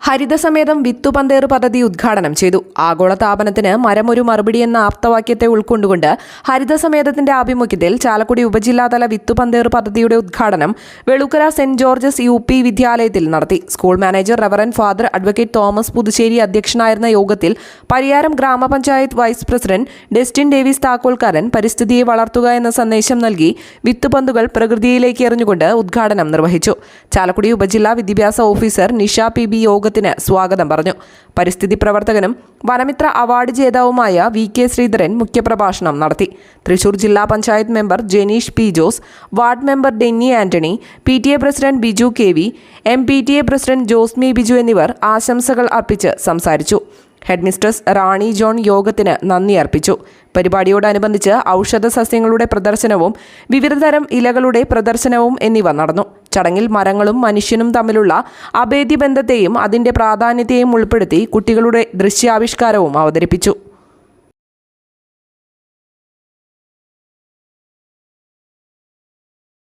ഹരിതസമേതം വിത്തുപന്തേർ പദ്ധതി ഉദ്ഘാടനം ചെയ്തു. ആഗോളതാപനത്തിന് താപനത്തിന് മരമൊരു മറുപടി എന്ന ആപ്തവാക്യത്തെ ഉൾക്കൊണ്ടുകൊണ്ട് ഹരിതസമേതത്തിന്റെ ആഭിമുഖ്യത്തിൽ ചാലക്കുടി ഉപജില്ലാതല വിത്തുപന്തേർ പദ്ധതിയുടെ ഉദ്ഘാടനം Velukkara saint George's U P വിദ്യാലയത്തിൽ നടത്തി. School manager reverend father advocate Thomas Puthussery അധ്യക്ഷനായിരുന്ന യോഗത്തിൽ പരിയാരം ഗ്രാമപഞ്ചായത്ത് vice president Destin Davis Thakkolkaran പരിസ്ഥിതിയെ വളർത്തുക എന്ന സന്ദേശം നൽകി വിത്തുപന്തുകൾ പ്രകൃതിയിലേക്ക് എറിഞ്ഞുകൊണ്ട് ഉദ്ഘാടനം നിർവഹിച്ചു. ചാലക്കുടി ഉപജില്ലാ വിദ്യാഭ്യാസ ഓഫീസർ നിഷ പി ബി യോഗത്തിന് സ്വാഗതം പറഞ്ഞു. പരിസ്ഥിതി പ്രവർത്തകനും വനമിത്ര അവാർഡ് ജേതാവുമായ വി കെ ശ്രീധരൻ മുഖ്യപ്രഭാഷണം നടത്തി. തൃശൂർ ജില്ലാ panchayat member Jeneesh P Jose ward member Denny Antony P T A president Biju K V M P T A president Josmi Biju എന്നിവർ ആശംസകൾ അർപ്പിച്ച് സംസാരിച്ചു. ഹെഡ്മിസ്ട്രസ് റാണി ജോൺ യോഗത്തിന് നന്ദി അർപ്പിച്ചു. പരിപാടിയോടനുബന്ധിച്ച് ഔഷധ സസ്യങ്ങളുടെ പ്രദർശനവും വിവിധതരം ഇലകളുടെ പ്രദർശനവും എന്നിവ നടന്നു. ചടങ്ങിൽ മരങ്ങളും മനുഷ്യനും തമ്മിലുള്ള അഭേദ്യ ബന്ധത്തെയും അതിന്റെ പ്രാധാന്യത്തെയും ഉൾപ്പെടുത്തി കുട്ടികളുടെ ദൃശ്യാവിഷ്കാരവും അവതരിപ്പിച്ചു.